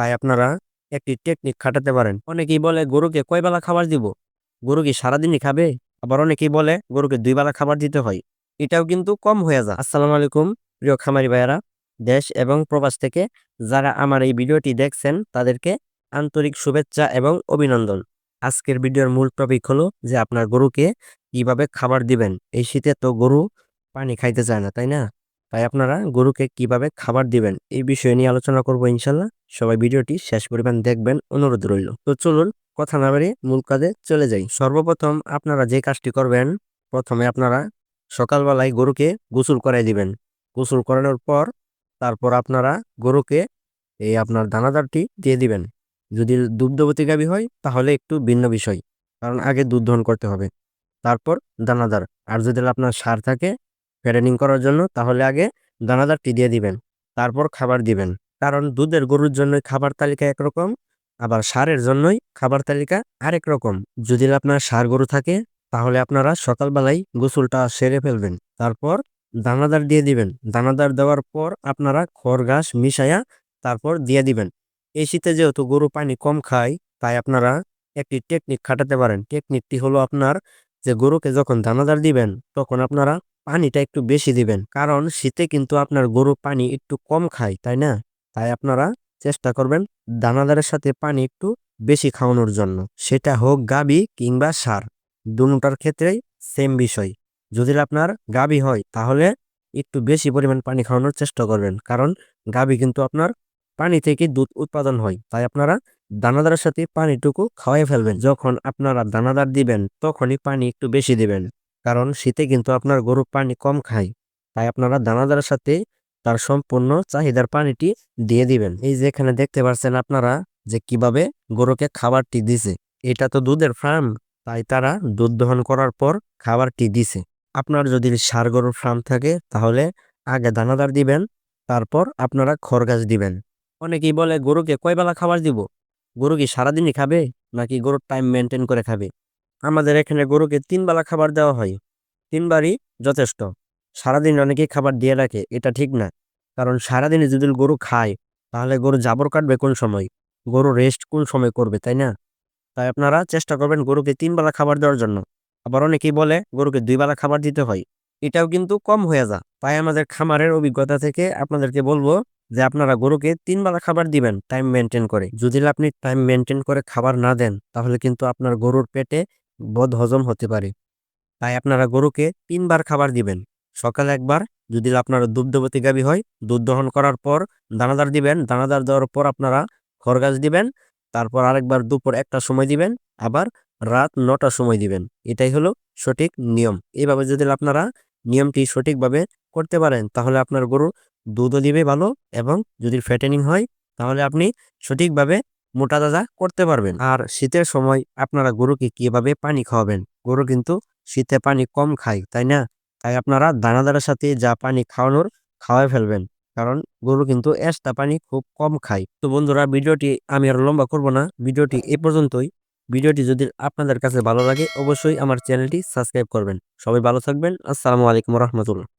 তাই আপনারা একটি টেকনিক খাটাতে পারেন। অনেকেই বলে, গরুকে কয় বেলা খাবার দিব? গরু কি সারাদিনই খাবে? আবার অনেকেই বলে, গরুকে দুই বেলা খাবার দিতে হয়। এটাও কিন্তু কম হয়ে যায়। আসসালামু আলাইকুম, প্রিয় খামারি ভাইয়ারা। দেশ এবং প্রবাস থেকে যারা আমার এই ভিডিওটি দেখছেন, তাদেরকে আন্তরিক শুভেচ্ছা এবং অভিনন্দন। আজকের ভিডিওর মূল টপিক হলো যে, আপনার গরুকে কীভাবে খাবার দিবেন? এই শীতে তো গরু পানি খাইতে চায় না, তাই না? তাই আপনারা গরুকে কীভাবে খাবার দিবেন এই বিষয় নিয়ে আলোচনা করব ইনশাল্লাহ। সবাই ভিডিওটি শেষ পরিমাণ দেখবেন, অনুরোধ রইল। তো চলুন কথা না বাড়িয়ে মূল কাজে চলে যাই। সর্বপ্রথম আপনারা যে কাজটি করবেন, প্রথমে আপনারা সকালবেলায় গরুকে গোসল করাই দিবেন। গোসল করানোর পর তারপর আপনারা গরুকে এই আপনার দানাদারটি দিয়ে দিবেন। যদি দুগ্ধবতী গাভী হয়, তাহলে একটু ভিন্ন বিষয়, কারণ আগে দুধ দহন করতে হবে। তারপর দানাদার। আর যদি আপনার সার থাকে ফ্যাটেনিং করার জন্য, তাহলে আগে দানাদারটি দিয়ে দিবেন, তারপর খাবার দিবেন। কারণ দুধের গরুর জন্য খাবার তালিকা একরকম, আবার সারের জন্যই খাবার তালিকা আরেক রকম। যদি আপনার সার গরু থাকে, তাহলে আপনারা সকালবেলায় গোসলটা সেরে ফেলবেন, তারপর দানাদার দিয়ে দিবেন। দানাদার দেওয়ার পর আপনারা খড় ঘাস মিশাইয়া তারপর দিয়ে দিবেন। এই শীতে যেহেতু গরু পানি কম খায়, তাই আপনারা একটি টেকনিক খাটাতে পারেন। টেকনিকটি হলো আপনার যে গরুকে যখন দানাদার দিবেন, তখন আপনারা পানিটা একটু বেশি দিবেন। কারণ শীতে কিন্তু আপনার গরু পানি একটু কম খায়, তাই না? তাই আপনারা চেষ্টা করবেন দানাদারের সাথে পানি একটু বেশি খাওয়ানোর জন্য। সেটা হোক গাবি কিংবা সার, দুটার ক্ষেত্রেই সেম বিষয়। যদি আপনার গাবি হয়, তাহলে একটু বেশি পরিমাণ পানি খাওয়ানোর চেষ্টা করবেন। কারণ গাবি কিন্তু আপনার পানি থেকে দুধ উৎপাদন হয়, তাই আপনারা দানাদারের সাথে পানিটুকু খাওয়াই ফেলবেন। যখন আপনারা দানাদার দিবেন, তখনই পানি একটু বেশি দিবেন। কারণ শীতে কিন্তু আপনার গরু পানি কম খায়। তাই আপনারা দানাদারের সাথে তার সম্পূর্ণ চাহিদার পানিটি দিয়ে দিবেন। এই যে এখানে দেখতে পাচ্ছেন আপনারা যে কীভাবে গরুকে খাবারটি দিছে। এটা তো দুধের ফার্ম তাই তারা দুধ দহন করার পর খাবারটি দিছে। আপনার যদি সার গরুর ফার্ম থাকে, তাহলে আগে দানাদার দিবেন, তারপর আপনারা খড়গাছ দিবেন। অনেকেই বলে, গরুকে কয় বেলা খাবার দিব? গরু কি সারাদিনই খাবে? নাকি গরুর টাইম মেনটেন করে খাবে? আমাদের এখানে গরুকে তিন বেলা খাবার দেওয়া হয়। তিনবারই যথেষ্ট। সারাদিন অনেকেই খাবার দিয়ে রাখে, এটা ঠিক না। কারণ সারাদিনে যদি গরু খায়, তাহলে গরু জাবর কাটবে কোন সময়? গরু রেস্ট কোন সময় করবে, তাই না? তাই আপনারা চেষ্টা করবেন গরুকে তিন বেলা খাবার দেওয়ার জন্য। আবার অনেকেই বলে গরুকে দুই বেলা খাবার দিতে হয়। এটাও কিন্তু কম হয়ে যা তাই আমাদের খামারের অভিজ্ঞতা থেকে আপনাদেরকে বলব যে আপনারা গরুকে তিন বেলা খাবার দিবেন টাইম মেনটেন করে। যদি আপনি টাইম মেনটেন করে খাবার না দেন, তাহলে কিন্তু আপনার গরুর পেটে বদ হজম হতে পারে। তাই আপনারা গরুকে তিনবার খাবার দিবেন। সকালে একবার, যদি আপনার দুগ্ধবতী গাভী হয়, দুধ দহন করার পর দানাদার দিবেন। দানাদার দেওয়ার পর আপনারা খড়গাছ দিবেন। তারপর আরেকবার দুপুর একটা সময় দিবেন, আবার রাত নটা সময় দিবেন। এটাই হলো সঠিক নিয়ম। এইভাবে যদি আপনারা নিয়মটি সঠিকভাবে করতে পারেন, তাহলে আপনার গরু দুধও দিবে ভালো এবং যদি ফ্যাটেনিং হয়, তাহলে আপনি সঠিকভাবে মোটা তাজা করতে পারবেন। আর শীতের সময় আপনারা গরুকে কীভাবে পানি খাওয়াবেন? গরু কিন্তু শীতে পানি কম খায়, তাই না? তাই আপনারা দানাদারের সাথে যা পানি খাওয়ানোর খাওয়াই ফেলবেন। কারণ গরু কিন্তু এক্সট্রা পানি খুব কম খায়। তো বন্ধুরা, ভিডিওটি আমি আর লম্বা করব না। ভিডিওটি এ পর্যন্তই। ভিডিওটি যদি আপনাদের কাছে ভালো লাগে, অবশ্যই আমার চ্যানেলটি সাবস্ক্রাইব করবেন। সবাই ভালো থাকবেন। আসসালামু আলাইকুম রহমতুল্লাহ।